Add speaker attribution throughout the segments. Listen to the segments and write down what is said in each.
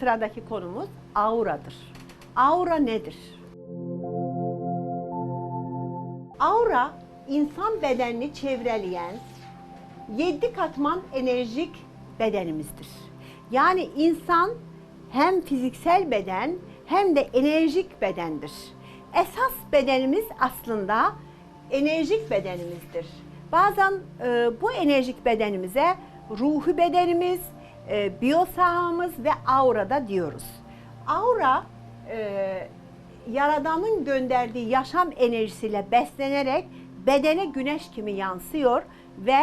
Speaker 1: sıradaki konumuz auradır. Aura nedir? Aura insan bedenini çevreleyen yedi katman enerjik bedenimizdir. Yani insan hem fiziksel beden hem de enerjik bedendir. Esas bedenimiz aslında enerjik bedenimizdir. Bazen e, bu enerjik bedenimize ruhu bedenimiz, e, biyosahamız ve aura da diyoruz. Aura e, Yaradan'ın gönderdiği yaşam enerjisiyle beslenerek bedene güneş gibi yansıyor ve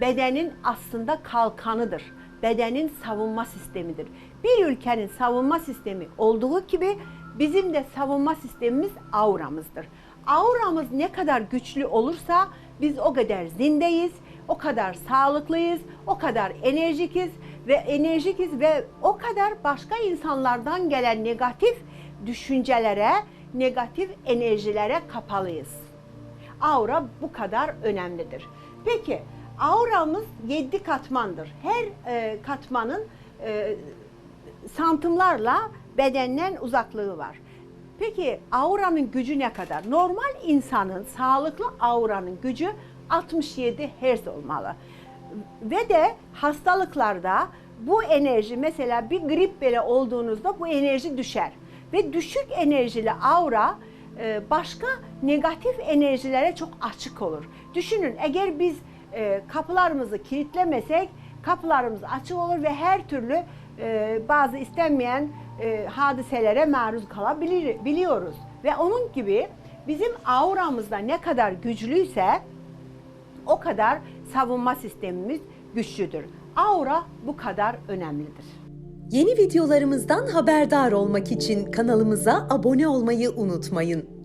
Speaker 1: bedenin aslında kalkanıdır. Bedenin savunma sistemidir. Bir ülkenin savunma sistemi olduğu gibi bizim de savunma sistemimiz auramızdır. Auramız ne kadar güçlü olursa biz o kadar zindeyiz, o kadar sağlıklıyız, o kadar enerjikiz ve enerjikiz ve o kadar başka insanlardan gelen negatif düşüncelere, negatif enerjilere kapalıyız. Aura bu kadar önemlidir. Peki auramız yedi katmandır. Her e, katmanın e, santimlerle bedenden uzaklığı var. Peki auranın gücü ne kadar? Normal insanın sağlıklı auranın gücü 67 Hz olmalı. Ve de hastalıklarda bu enerji mesela bir grip bile olduğunuzda bu enerji düşer. Ve düşük enerjili aura e, başka negatif enerjilere çok açık olur. Düşünün eğer biz e, kapılarımızı kilitlemesek kapılarımız açık olur ve her türlü e, bazı istenmeyen hadiselere maruz kalabilir biliyoruz. Ve onun gibi bizim auramızda ne kadar güçlüyse o kadar savunma sistemimiz güçlüdür. Aura bu kadar önemlidir.
Speaker 2: Yeni videolarımızdan haberdar olmak için kanalımıza abone olmayı unutmayın.